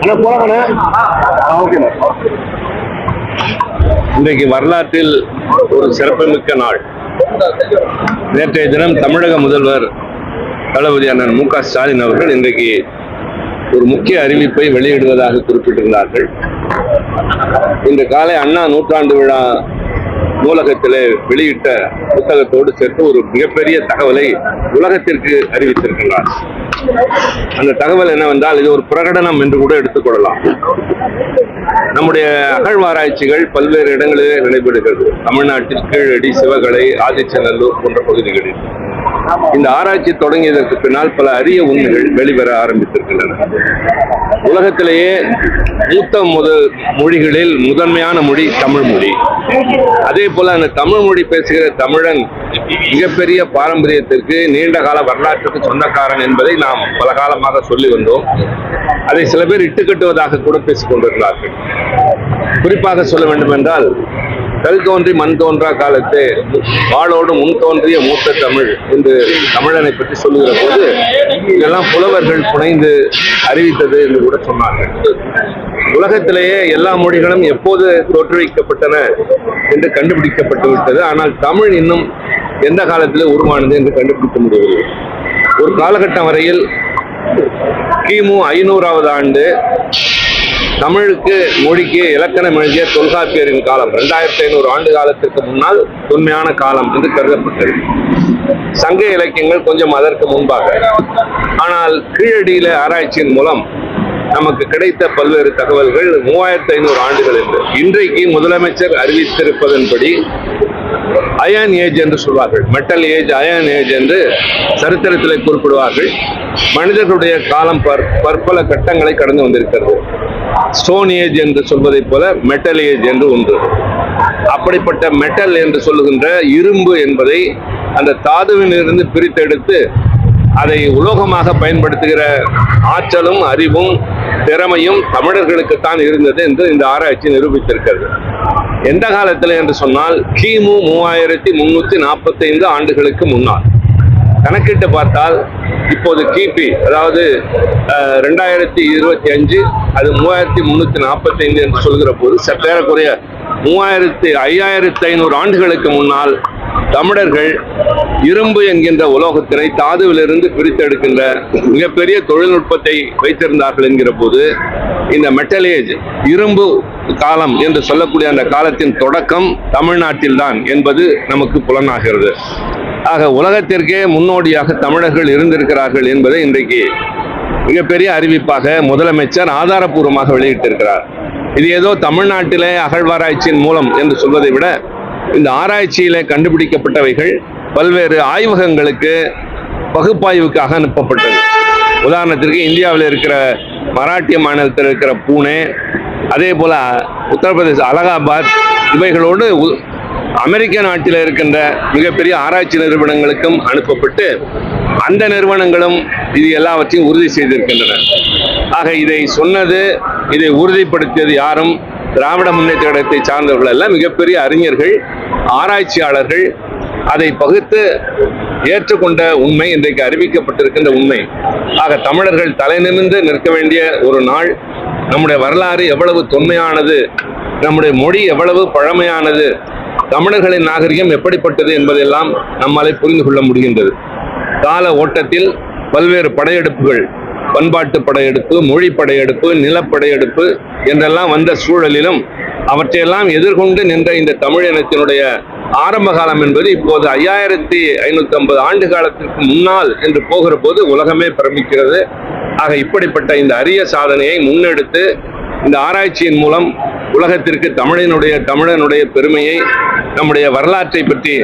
அண்ணா போலாங்கண்ணா ஓகேண்ணா இன்றைக்கு வரலாற்றில் ஒரு சிறப்புமிக்க நாள். நேற்றைய தினம் தமிழக முதல்வர் தளபதி அண்ணன் மு க ஸ்டாலின் அவர்கள் இன்றைக்கு ஒரு முக்கிய அறிவிப்பை வெளியிடுவதாக குறிப்பிட்டிருந்தார்கள். இன்று காலை அண்ணா நூற்றாண்டு விழா நூலகத்திலே வெளியிட்ட புத்தகத்தோடு சேர்த்து ஒரு மிகப்பெரிய தகவலை உலகத்திற்கு அறிவித்திருக்கின்றார் அந்த தகவல் என்னவென்றால் இது ஒரு பிரகடனம் என்று கூட எடுத்துக்கொள்ளலாம் நம்முடைய அகழ்வாராய்ச்சிகள் பல்வேறு இடங்களிலே நடைபெறுகிறது தமிழ்நாட்டில் கீழடி சிவகலை ஆதிச்சநல்லூர் போன்ற பகுதிகளில். இந்த ஆராய்ச்சி தொடங்கியதற்கு பின்னால் பல அரிய உண்மைகள் வெளிவர ஆரம்பித்திருக்கின்றன. உலகத்திலேயே மூத்த முதல் மொழிகளில் முதன்மையான மொழி தமிழ் மொழி. அதே போல அந்த தமிழ் மொழி பேசுகிற தமிழன் மிகப்பெரிய பாரம்பரியத்திற்கு நீண்ட கால வரலாற்றுக்கு சொந்தக்காரன் என்பதை நாம் பல காலமாக சொல்லி வந்தோம். அதை சில பேர் இட்டுக்கட்டுவதாக கூட பேசிக் கொண்டிருக்கிறார்கள் குறிப்பாக சொல்ல வேண்டும் என்றால் கல் தோன்றி மண் தோன்றா காலத்து வாழோடு முன் தோன்றிய மூத்த தமிழ் என்று தமிழனை பற்றி சொல்லுகிற போது இதெல்லாம் புலவர்கள் புனைந்து அறிவித்தது என்று கூட சொன்னார்கள். உலகத்திலேயே எல்லா மொழிகளும் எப்போது தோற்றுவிக்கப்பட்டன என்று கண்டுபிடிக்கப்பட்டு விட்டது. ஆனால் தமிழ் இன்னும் எந்த காலத்தில் உருவானது என்று கண்டுபிடிக்க முடியவில்லை. ஒரு காலகட்டம் வரையில் கிமு ஐநூறாவது ஆண்டு தமிழுக்கு மொழிக்கு இலக்கணம் எழுதிய தொல்காப்பியரின் காலம் ரெண்டாயிரத்தி ஐநூறு ஆண்டு காலத்திற்கு முன்னால் தொன்மையான காலம் என்று கருதப்பட்டது. சங்க இலக்கியங்கள் கொஞ்சம் அதற்கு முன்பாக. ஆனால் கீழடியில ஆராய்ச்சியின் மூலம் நமக்கு கிடைத்த பல்வேறு தகவல்கள் மூவாயிரத்தி ஐநூறு ஆண்டுகள் என்று. இன்றைக்கு முதலமைச்சர் அறிவித்திருப்பதன்படி அயன் ஏஜ் என்று சொல்வார்கள். மெட்டல் ஏஜ் அயன் ஏஜ் என்று சரித்திரத்தில் குறிப்பிடுவார்கள். மனிதர்களுடைய காலம் பற் பற்பல கட்டங்களை கடந்து வந்திருக்கிறது. ஸ்டோன் ஏஜ் என்று சொல்வதைப் போல மெட்டல் ஏஜ் என்று உண்டு. அப்படிப்பட்ட மெட்டல் என்று சொல்லுகின்ற இரும்பு என்பதை அந்த தாதுவிலிருந்து பிரித்தெடுத்து அதை உலோகமாக பயன்படுத்துகிற ஆற்றலும் அறிவும் திறமையும் தமிழர்களுக்குத்தான் இருந்தது என்று இந்த ஆராய்ச்சி நிரூபித்திருக்கிறது. எந்த காலத்தில் என்று சொன்னால் கிமு மூவாயிரத்தி முன்னூற்றி நாற்பத்தைந்து ஆண்டுகளுக்கு முன்னால். கணக்கிட்டு பார்த்தால் இப்போது கிபி அதாவது ரெண்டாயிரத்தி இருபத்தி அஞ்சு அது மூவாயிரத்தி முந்நூற்றி நாற்பத்தைந்து என்று சொல்கிற போது சற்றேறக்குறைய மூவாயிரத்தி ஐயாயிரத்தி ஐநூறு ஆண்டுகளுக்கு முன்னால் தமிழர்கள் இரும்பு என்கின்ற உலோகத்தினை தாதுவிலிருந்து பிரித்தெடுக்கின்ற மிகப்பெரிய தொழில்நுட்பத்தை வைத்திருந்தார்கள் என்கிற போது இந்த மெட்டலேஜ் இரும்பு காலம் என்று சொல்லக்கூடிய அந்த காலத்தின் தொடக்கம் தமிழ்நாட்டில்தான் என்பது நமக்கு புலனாகிறது. ஆக உலகத்திற்கே முன்னோடியாக தமிழர்கள் இருந்திருக்கிறார்கள் என்பதை இன்றைக்கு மிகப்பெரிய அறிவிப்பாக முதலமைச்சர் ஆதாரப்பூர்வமாக வெளியிட்டிருக்கிறார். இது ஏதோ தமிழ்நாட்டிலே அகழ்வாராய்ச்சியின் மூலம் என்று சொல்வதை விட இந்த ஆராய்ச்சியில் கண்டுபிடிக்கப்பட்டவைகள் பல்வேறு ஆய்வகங்களுக்கு பகுப்பாய்வுக்காக அனுப்பப்பட்டது. உதாரணத்திற்கு இந்தியாவில் இருக்கிற மராட்டிய மாநிலத்தில் இருக்கிற பூனே அதே போல் உத்தரப்பிரதேச அலகாபாத் இவைகளோடு உ- அமெரிக்க நாட்டில் இருக்கின்ற மிகப்பெரிய ஆராய்ச்சி நிறுவனங்களுக்கும் அனுப்பப்பட்டு அந்த நிறுவனங்களும் இது எல்லாவற்றையும் உறுதி செய்திருக்கின்றன. ஆக இதை சொன்னது இதை உறுதிப்படுத்தியது யாரும் திராவிட முன்னேற்ற கழகத்தை சார்ந்தவர்கள் எல்லாம் மிகப்பெரிய அறிஞர்கள் ஆராய்ச்சியாளர்கள் அதை பகுத்து ஏற்றுக்கொண்ட உண்மை இன்றைக்கு அறிவிக்கப்பட்டிருக்கின்ற உண்மை. ஆக தமிழர்கள் தலை நிமிர்ந்து நிற்க வேண்டிய ஒரு நாள். நம்முடைய வரலாறு எவ்வளவு தொன்மையானது. நம்முடைய மொழி எவ்வளவு பழமையானது. தமிழர்களின் நாகரிகம் எப்படிப்பட்டது என்பதெல்லாம் நம்மாலே புரிந்து கொள்ள முடிகின்றது. கால ஓட்டத்தில் பல்வேறு படையெடுப்புகள் பண்பாட்டு படையெடுப்பு மொழி படையெடுப்பு நிலப்படையெடுப்பு என்றெல்லாம் வந்த சூழலிலும் அவற்றையெல்லாம் எதிர்கொண்டு நின்ற இந்த தமிழ் இனத்தினுடைய ஆரம்ப காலம் என்பது இப்போது ஐயாயிரத்தி ஐநூத்தி ஐம்பது ஆண்டு காலத்திற்கு முன்னால் என்று போகிற போது உலகமே பிரமிக்கிறது. ஆக இப்படிப்பட்ட இந்த அரிய சாதனையை முன்னெடுத்து இந்த ஆராய்ச்சியின் மூலம் உலகத்திற்கு தமிழினுடைய தமிழனுடைய பெருமையை நம்முடைய வரலாற்றை பற்றி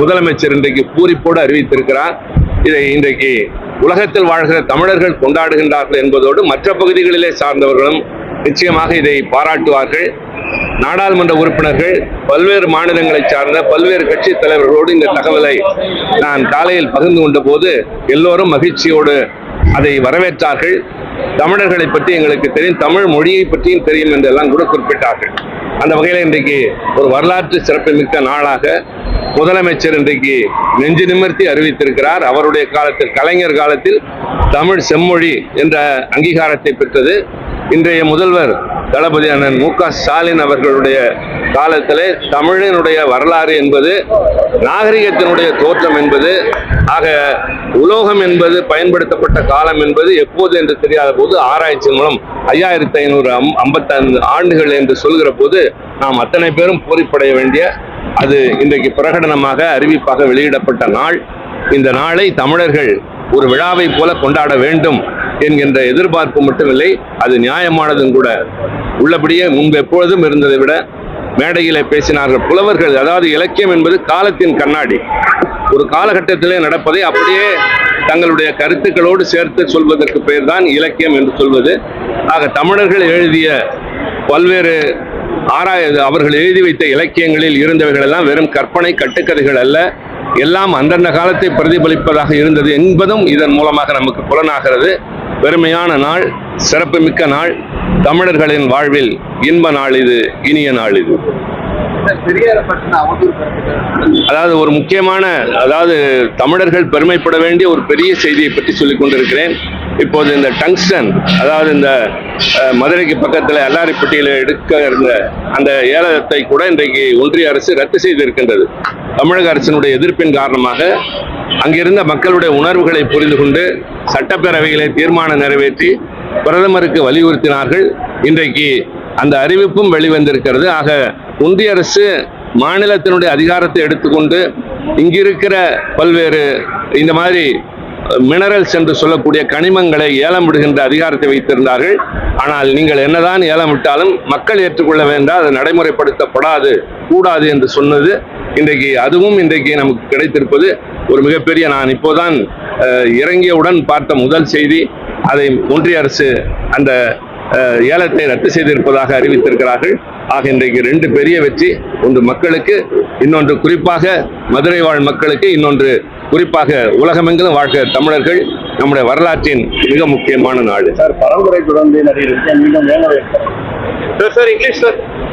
முதலமைச்சர் இன்றைக்கு பூரிப்போடு அறிவித்திருக்கிறார். இதை இன்றைக்கு உலகத்தில் வாழ்கிற தமிழர்கள் கொண்டாடுகின்றார்கள் என்பதோடு மற்ற பகுதிகளிலே சார்ந்தவர்களும் நிச்சயமாக இதை பாராட்டுவார்கள். நாடாளுமன்ற உறுப்பினர்கள் பல்வேறு மாநிலங்களைச் சார்ந்த பல்வேறு கட்சி தலைவர்களோடு இந்த தகவலை நான் காலையில் பகிர்ந்து கொண்ட போது எல்லோரும் மகிழ்ச்சியோடு அதை வரவேற்றார்கள். தமிழர்களை பற்றி எங்களுக்கு தெரியும் தமிழ் மொழியை பற்றியும் தெரியும் என்றெல்லாம் கூட குறிப்பிட்டார்கள். அந்த வகையில் இன்றைக்கு ஒரு வரலாற்று சிறப்புமிக்க நாளாக முதலமைச்சர் இன்றைக்கு நெஞ்சு நிமிர்த்தி அறிவித்திருக்கிறார். அவருடைய காலத்தில் கலைஞர் காலத்தில் தமிழ் செம்மொழி என்ற அங்கீகாரத்தை பெற்றது. இன்றைய முதல்வர் தளபதி அண்ணன் மு க ஸ்டாலின் அவர்களுடைய காலத்திலே தமிழினுடைய வரலாறு என்பது நாகரிகத்தினுடைய தோற்றம் என்பது ஆக உலோகம் என்பது பயன்படுத்தப்பட்ட காலம் என்பது எப்போது என்று தெரியாத போது ஆராய்ச்சி மூலம் ஐயாயிரத்தி ஐநூறு ஐம்பத்தைந்து ஆண்டுகள் என்று சொல்கிற போது நாம் அத்தனை பேரும் பூரிப்படைய வேண்டிய அது இன்றைக்கு பிரகடனமாக அறிவிப்பாக வெளியிடப்பட்ட நாள். இந்த நாளை தமிழர்கள் ஒரு விழாவை போல கொண்டாட வேண்டும். என்கின்ற எதிர்பார்ப்பு மட்டுமில்லை அது நியாயமானதும் கூட. உள்ளபடியே முன்பு எப்பொழுதும் இருந்ததை விட மேடையிலே பேசினார்கள் புலவர்கள். அதாவது இலக்கியம் என்பது காலத்தின் கண்ணாடி. ஒரு காலகட்டத்திலே நடப்பதை அப்படியே தங்களுடைய கருத்துக்களோடு சேர்த்து சொல்வதற்கு பெயர் தான் இலக்கியம் என்று சொல்வது. ஆக தமிழர்கள் எழுதிய பல்வேறு ஆராய அவர்கள் எழுதி வைத்த இலக்கியங்களில் இருந்தவைகள் எல்லாம் வெறும் கற்பனை கட்டுக்கதைகள் அல்ல. எல்லாம் அந்தந்த காலத்தை பிரதிபலிப்பதாக இருந்தது என்பதும் இதன் மூலமாக நமக்கு புலனாகிறது. பெருமையான நாள் சிறப்புமிக்க நாள். தமிழர்களின் வாழ்வில் இன்ப நாள் இது இனிய நாள் இது. அதாவது ஒரு முக்கியமான அதாவது தமிழர்கள் பெருமைப்பட வேண்டிய ஒரு பெரிய செய்தியை பற்றி சொல்லிக் கொண்டிருக்கிறேன். இப்போது இந்த டங்ஸ்டன் அதாவது இந்த மதுரைக்கு பக்கத்தில் அல்லாரிப்பட்டியில் எடுக்க இருந்த அந்த ஏலத்தை கூட இன்றைக்கு ஒன்றிய அரசு ரத்து செய்திருக்கின்றது. தமிழக அரசினுடைய எதிர்ப்பின் காரணமாக அங்கிருந்த மக்களுடைய உணர்வுகளை புரிந்து கொண்டு சட்டப்பேரவைகளை தீர்மானம் நிறைவேற்றி பிரதமருக்கு வலியுறுத்தினார்கள். இன்றைக்கு அந்த அறிவிப்பும் வெளிவந்திருக்கிறது. ஆக ஒன்றிய அரசு மாநிலத்தினுடைய அதிகாரத்தை எடுத்துக்கொண்டு இங்கிருக்கிற பல்வேறு இந்த மாதிரி மினரல்ஸ் என்று சொல்லக்கூடிய கனிமங்களை ஏலம் விடுகின்ற அதிகாரத்தை வைத்திருந்தார்கள். ஆனால் நீங்கள் என்னதான் ஏலம் விட்டாலும் மக்கள் ஏற்றுக்கொள்ள வேண்டாம் அது நடைமுறைப்படுத்தப்படாது கூடாது என்று சொன்னது இன்றைக்கு அதுவும் இன்றைக்கு நமக்கு கிடைத்திருப்பது ஒரு மிகப்பெரிய நான் இப்போதான் இறங்கியவுடன் பார்த்த முதல் செய்தி. அதை ஒன்றிய அரசு அந்த ஏலத்தை ரத்து செய்திருப்பதாக அறிவித்திருக்கிறார்கள். ஆக இன்றைக்கு ரெண்டு பெரிய வெற்றி. ஒன்று மக்களுக்கு இன்னொன்று குறிப்பாக மதுரை வாழ் மக்களுக்கு இன்னொன்று குறிப்பாக உலகமெங்கிலும் வாழ்க தமிழர்கள் நம்முடைய வரலாற்றின் மிக முக்கியமான நாடு. சார் பரம்பரை தொடர்ந்து வேலை சார் இங்கிலீஷ் சார்